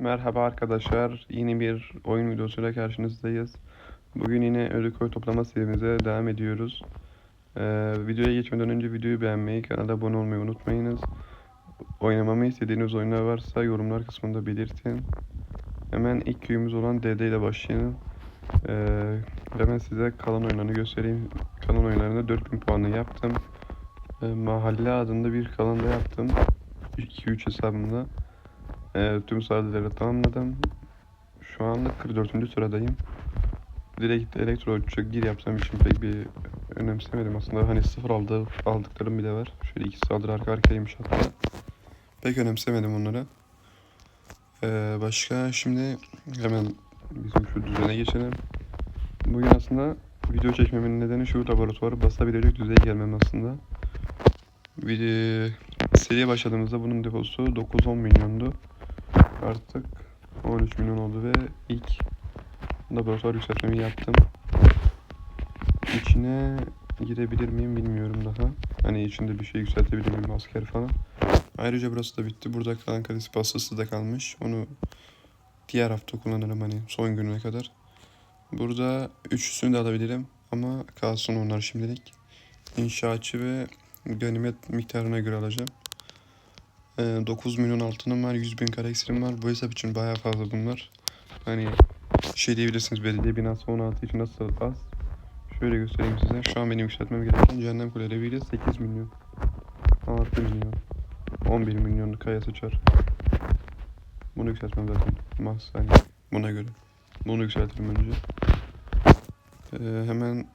Merhaba arkadaşlar. Yeni bir oyun videosuyla karşınızdayız. Bugün yine ölü koy toplama serimize devam ediyoruz. Ee, videoya geçmeden önce videoyu beğenmeyi, kanala abone olmayı unutmayınız. Oynamamı istediğiniz oyunlar varsa yorumlar kısmında belirtin. Hemen ilk köyümüz olan DD ile başlayalım. Ee, hemen size kalan oyunlarını göstereyim. Kalan oyunlarında 4000 puanı yaptım. Ee, mahalle adında bir kalan da yaptım. 2-3 hesabımda. Ee, tüm sahneleri tamamladım. Şu anda 44. sıradayım. Direkt elektro uçuşa gir yapsam için pek bir önemsemedim aslında. Hani sıfır aldı, aldıklarım bile var. Şöyle iki saldırı arka arkaymış hatta. Pek önemsemedim onları. Ee, başka şimdi hemen bizim şu düzene geçelim. Bugün aslında video çekmemin nedeni şu laboratuvarı basabilecek düzeye gelmem aslında. Video, seriye başladığımızda bunun deposu 9-10 milyondu. Artık 13 milyon oldu ve ilk laboratuvar yükseltmemi yaptım. İçine girebilir miyim bilmiyorum daha. Hani içinde bir şey yükseltebilir miyim asker falan. Ayrıca burası da bitti. Burada kalan kalesi pastası da kalmış. Onu diğer hafta kullanırım hani son gününe kadar. Burada üçüsünü de alabilirim ama kalsın onlar şimdilik. İnşaatçı ve ganimet miktarına göre alacağım. Ee, 9 milyon altınım var, 100 bin kara eksirim var. Bu hesap için bayağı fazla bunlar. Hani şey diyebilirsiniz belediye binası 16 için nasıl az. Şöyle göstereyim size. Şu an benim yükseltmem gereken cehennem kuleleriyle 8 milyon. 6 milyon. 11 milyon kaya sıçar. Bunu yükseltmem zaten. Mas hani buna göre. Bunu yükseltirim önce. Ee, hemen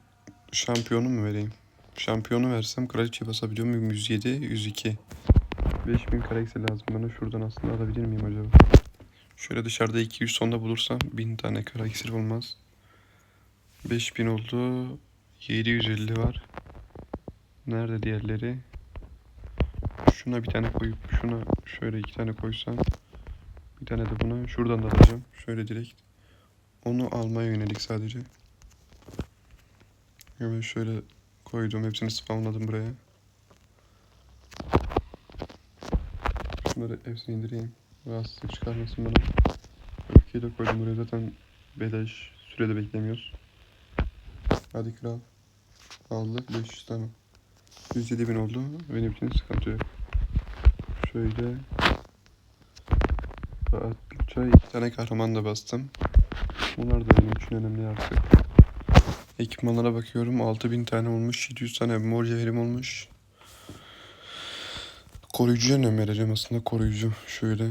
şampiyonu mu vereyim? Şampiyonu versem kraliçe basabiliyor muyum? 107, 102. 5000 kara eksi lazım bana. Şuradan aslında alabilir miyim acaba? Şöyle dışarıda 200 sonda bulursam 1000 tane kara iksir olmaz. 5000 oldu. 750 var. Nerede diğerleri? Şuna bir tane koyup şuna şöyle iki tane koysam. Bir tane de buna. Şuradan da alacağım. Şöyle direkt. Onu almaya yönelik sadece. Hemen şöyle koydum. Hepsini spamladım buraya. Şunları hepsini indireyim. Rahatsızlık çıkarmasın bana. Öfkeyi de koydum buraya zaten beleş sürede beklemiyoruz. Hadi kral. Aldık 500 tane. 107 bin oldu. Benim için sıkıntı yok. Şöyle. Rahatlıkça iki tane kahraman da bastım. Bunlar da benim için önemli artık. Ekipmanlara bakıyorum. 6000 tane olmuş. 700 tane mor cevherim olmuş. Koruyucuya önem vereceğim aslında koruyucu. Şöyle.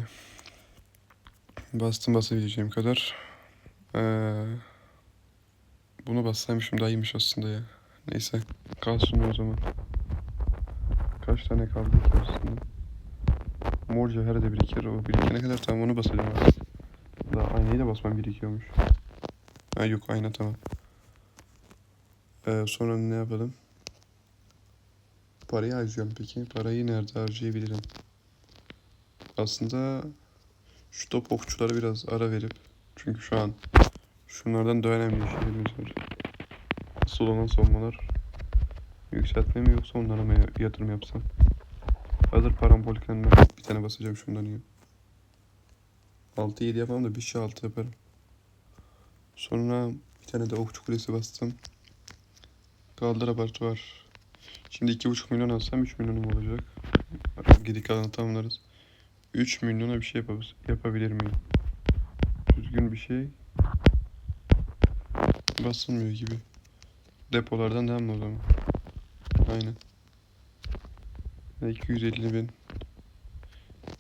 Bastım basabileceğim kadar. Ee, bunu bassaymışım daha iyiymiş aslında ya. Neyse. Kalsın o zaman. Kaç tane kaldı ki aslında? Mor cevher de birikir. O birikene kadar tamam onu basacağım aslında. Daha aynayı da basmam gerekiyormuş. Ha yok ayna tamam. Ee, sonra ne yapalım? Parayı harcıyorum peki. Parayı nerede harcayabilirim? Aslında şu top okçulara biraz ara verip çünkü şu an şunlardan daha önemli işlerimiz var. Asıl olan savunmalar yükseltme mi yoksa onlara mı yatırım yapsam? Hazır param bolken ben bir tane basacağım şundan iyi. 6-7 yapamam da bir şey 6 yaparım. Sonra bir tane de okçu kulesi bastım. Kaldır abartı var. Şimdi 2,5 milyon alsam 3 milyonum olacak. Geri kalanı tamamlarız. 3 milyona bir şey yapab- yapabilir miyim? Düzgün bir şey basılmıyor gibi. Depolardan devam mı o zaman? Aynen. 250 bin.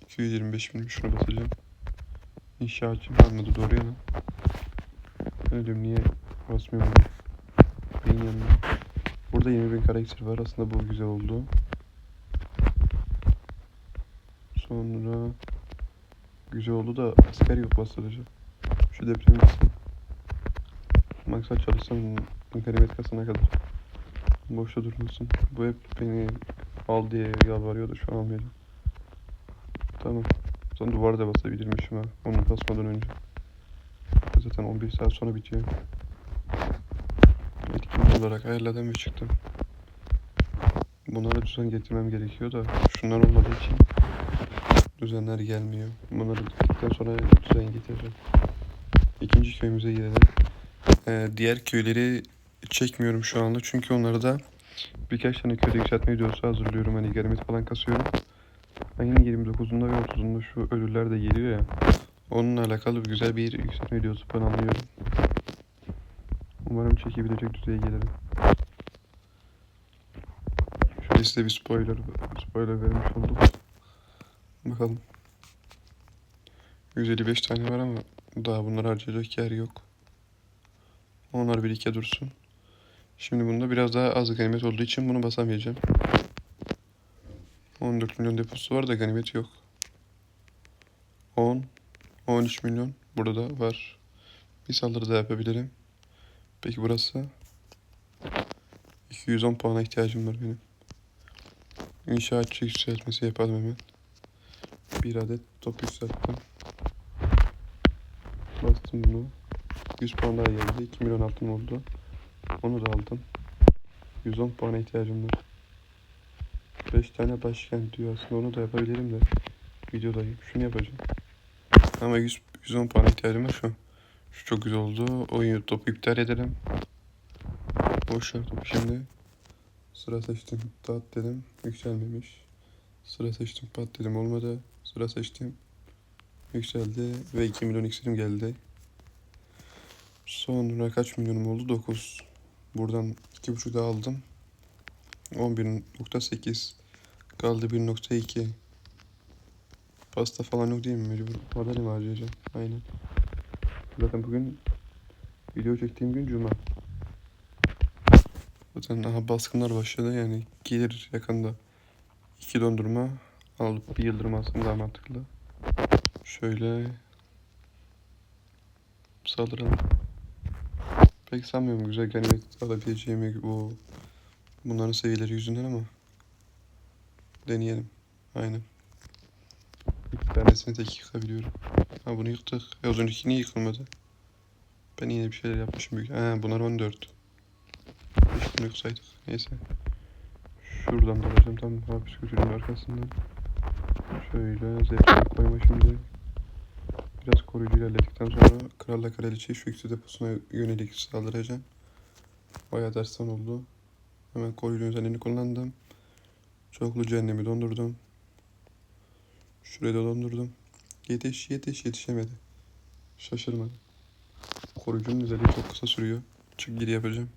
225 bin şuna basacağım. İnşaatçı kalmadı doğru yana. Ben diyorum niye basmıyorum bunu? Beyin yanına. Burada 20 bin kara iksir var. Aslında bu güzel oldu. Sonra güzel oldu da asker yok bastıracağım. Şu depremi basın. Maksat çalışsam ganimet kasana kadar. Boşta durmasın. Bu hep beni al diye yalvarıyordu şu an almayacağım. Tamam. Sonra duvarı da basabilirmişim ha. Onu basmadan önce. Zaten 11 saat sonra bitiyor. Olarak ayarladım ve çıktım. Bunları düzen getirmem gerekiyor da şunlar olmadığı için Düzenler gelmiyor. Bunları bittikten sonra düzen getireceğim. İkinci köyümüze gidelim. Ee, diğer köyleri çekmiyorum şu anda çünkü onlarda birkaç tane köyde yükseltme videosu hazırlıyorum. Hani ganimet falan kasıyorum. Ayın 29'unda ve 30'unda şu ölüler de geliyor ya. Onunla alakalı güzel bir yükseltme videosu planlıyorum. Umarım çekebilecek düzeye gelirim. Şöyle size bir spoiler, spoiler vermiş olduk. Bakalım. 155 tane var ama daha bunları harcayacak yer yok. Onlar bir iki dursun. Şimdi bunda biraz daha az ganimet olduğu için bunu basamayacağım. 14 milyon deposu var da ganimet yok. 10, 13 milyon burada da var. Bir saldırı da yapabilirim. Peki burası? 210 puana ihtiyacım var benim. İnşaatçı yükseltmesi yapalım hemen. Bir adet top yükselttim. Bastım bunu. 100 puan daha geldi. 2 milyon altın oldu. Onu da aldım. 110 puana ihtiyacım var. 5 tane başkent diyor aslında onu da yapabilirim de. Videodayım. Şunu yapacağım. Ama 100, 110 puana ihtiyacım var şu an. Şu çok güzel oldu. Oyun topu iptal edelim. Boş ver topu şimdi. Sıra seçtim. Dağıt dedim. Yükselmemiş. Sıra seçtim. Pat dedim. Olmadı. Sıra seçtim. Yükseldi. Ve 2 milyon iksirim geldi. Sonra kaç milyonum oldu? 9. Buradan 2.5 daha aldım. 11.8. Kaldı 1.2. Pasta falan yok değil mi mecbur? Madalya mı harcayacağım? Aynen. Zaten bugün video çektiğim gün cuma. Zaten aha baskınlar başladı yani gelir yakında. iki dondurma alıp bir yıldırım aslında daha mantıklı. Şöyle saldıralım. Pek sanmıyorum güzel ganimet alabileceğimi bu bunların seviyeleri yüzünden ama deneyelim. Aynen. İki tanesini tek yıkabiliyorum. Ha bunu yıktık. E az önceki niye yıkılmadı? Ben yine bir şeyler yapmışım büyük. Ha bunlar 14. Hiç bunu yıksaydık. Neyse. Şuradan da alacağım tam hapis köşenin arkasından. Şöyle zevkini koyma şimdi. Biraz koruyucu ilerledikten sonra kralla kraliçe şu ikisi deposuna yönelik saldıracağım. Bayağı dersten oldu. Hemen koruyucu özelliğini kullandım. Çoklu cehennemi dondurdum. Şurayı da dondurdum. Yetiş yetiş yetişemedi. Şaşırmadı. Koruyucunun özelliği çok kısa sürüyor. Çık geri yapacağım.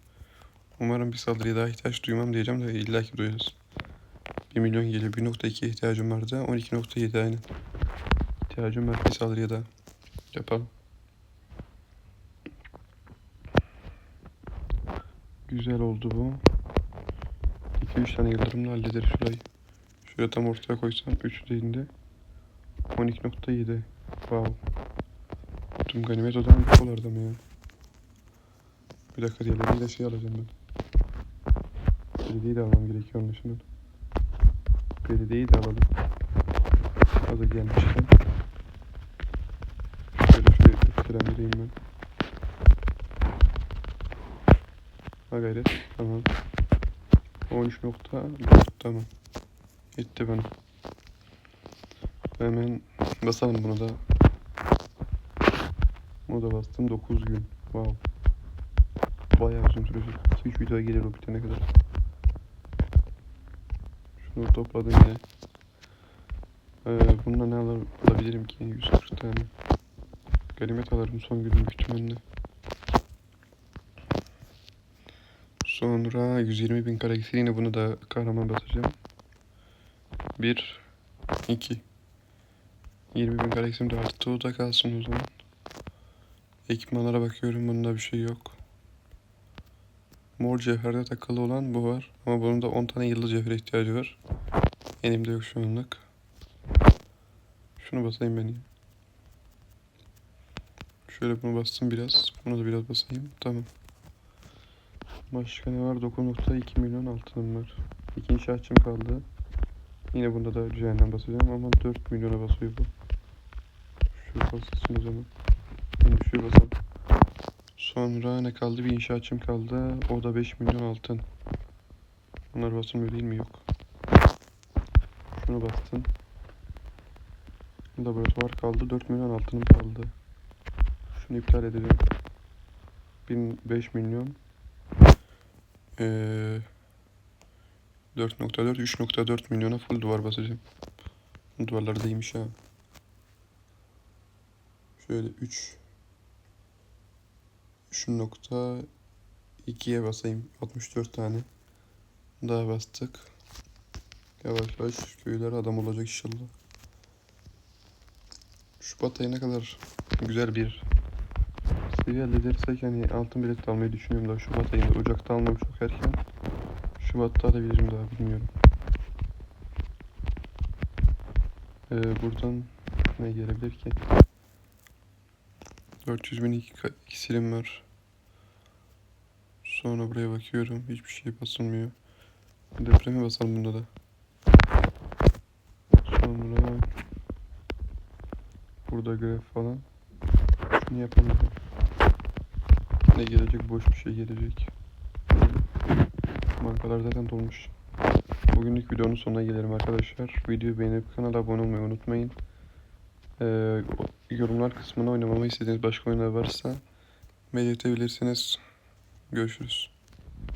Umarım bir saldırıya daha ihtiyaç duymam diyeceğim de illa ki duyarız. 1 milyon geliyor. 1.2'ye ihtiyacım vardı. 12.7 aynen. İhtiyacım var bir saldırıya da. Yapalım. Güzel oldu bu. 2-3 tane yıldırımla hallederiz şurayı. Şöyle tam ortaya koysam 3 de indi. 12.7 Wow. Tüm ganimet o bu dolarda mı ya? Bir dakika diğerleriyle şey alacağım ben. Belediyeyi de almam gerekiyor anlaşılan. Belediyeyi de alalım. Hazır gelmişken. Şöyle şurayı öfkelendireyim ben. Ha gayret. Tamam. 13.4 tamam. Yetti bana. Hemen basalım bunu da. Bunu da bastım 9 gün. Wow. Bayağı uzun sürecek. 2-3 video gelir o bitene kadar. Şunu topladım yine. Ee, bununla ne alabilirim ki? 140 tane. Ganimet alırım son günün ihtimalle. Sonra 120 bin karakter yine bunu da kahraman basacağım. 1 2 20 bin karakterim de arttı o da kalsın o zaman. Ekipmanlara bakıyorum bunda bir şey yok. Mor cevherde takılı olan bu var. Ama bunun da 10 tane yıldız cevhere ihtiyacı var. Elimde yok şu anlık. Şunu basayım ben. Şöyle bunu bastım biraz. Bunu da biraz basayım. Tamam. Başka ne var? 9.2 milyon altınım var. İki inşaatçım kaldı. Yine bunda da cehennem basacağım ama 4 milyona basıyor bu. Şu basılsın o zaman. Şimdi şu basalım. Sonra ne kaldı? Bir inşaatçım kaldı. O da 5 milyon altın. Bunlar basılmıyor değil mi? Yok. Şunu bastın. Laboratuvar kaldı. 4 milyon altınım kaldı. Şunu iptal edeceğim. 1000 5 milyon. Ee, 4.4 3.4 milyona full duvar basacağım. Duvarlar da iyiymiş ha. Şöyle 3 3.2'ye basayım. 64 tane. Daha bastık. Yavaş yavaş köyler adam olacak inşallah. Şubat ayına kadar güzel bir seviye edersek hani altın bilet almayı düşünüyorum da Şubat ayında Ocak'ta almam çok erken. Şubat'ta alabilirim daha bilmiyorum. Ee, buradan ne gelebilir ki? 400 bin iki, ka- iksirim var. Sonra buraya bakıyorum. Hiçbir şey basılmıyor. Depremi basalım bunda da. Sonra burada graf falan. Şunu yapalım. Ne gelecek? Boş bir şey gelecek. Bankalar zaten dolmuş. Bugünlük videonun sonuna gelelim arkadaşlar. Videoyu beğenip kanala abone olmayı unutmayın. O- yorumlar kısmına oynamamı istediğiniz başka oyunlar varsa belirtebilirsiniz. Görüşürüz.